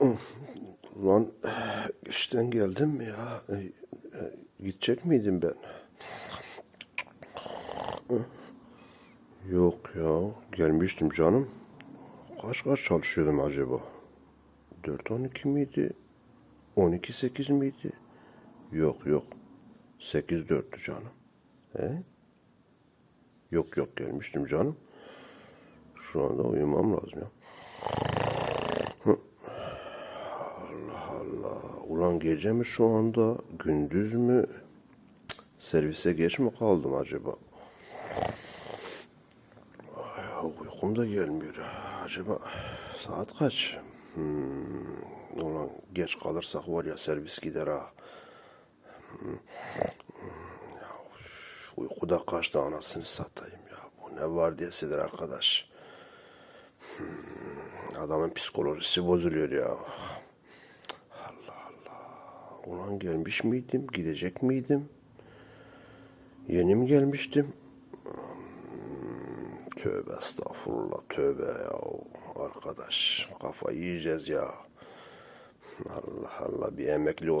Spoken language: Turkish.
Ulan işten geldim mi ya? Gidecek miydim ben? Yok ya gelmiştim canım. Kaç kaç çalışıyordum acaba? 4-12 miydi? 12-8 miydi? Yok yok. 8-4'tü canım. He? Yok yok gelmiştim canım. Şu anda uyumam lazım ya. Ulan gece mi şu anda, gündüz mü? Servise geç mi kaldım acaba? Ay, uykum da gelmiyor. Acaba saat kaç? Hmm, ulan geç kalırsak var ya servis gider ha. Hmm. Uykuda kaçtı anasını satayım ya. Bu ne var diyesidir arkadaş. Hmm, adamın psikolojisi bozuluyor ya. Ulan gelmiş miydim? Gidecek miydim? Yeni mi gelmiştim? Hmm, Tövbe estağfurullah tövbe ya. Arkadaş kafayı yiyeceğiz ya. Allah Allah bir emekli ol.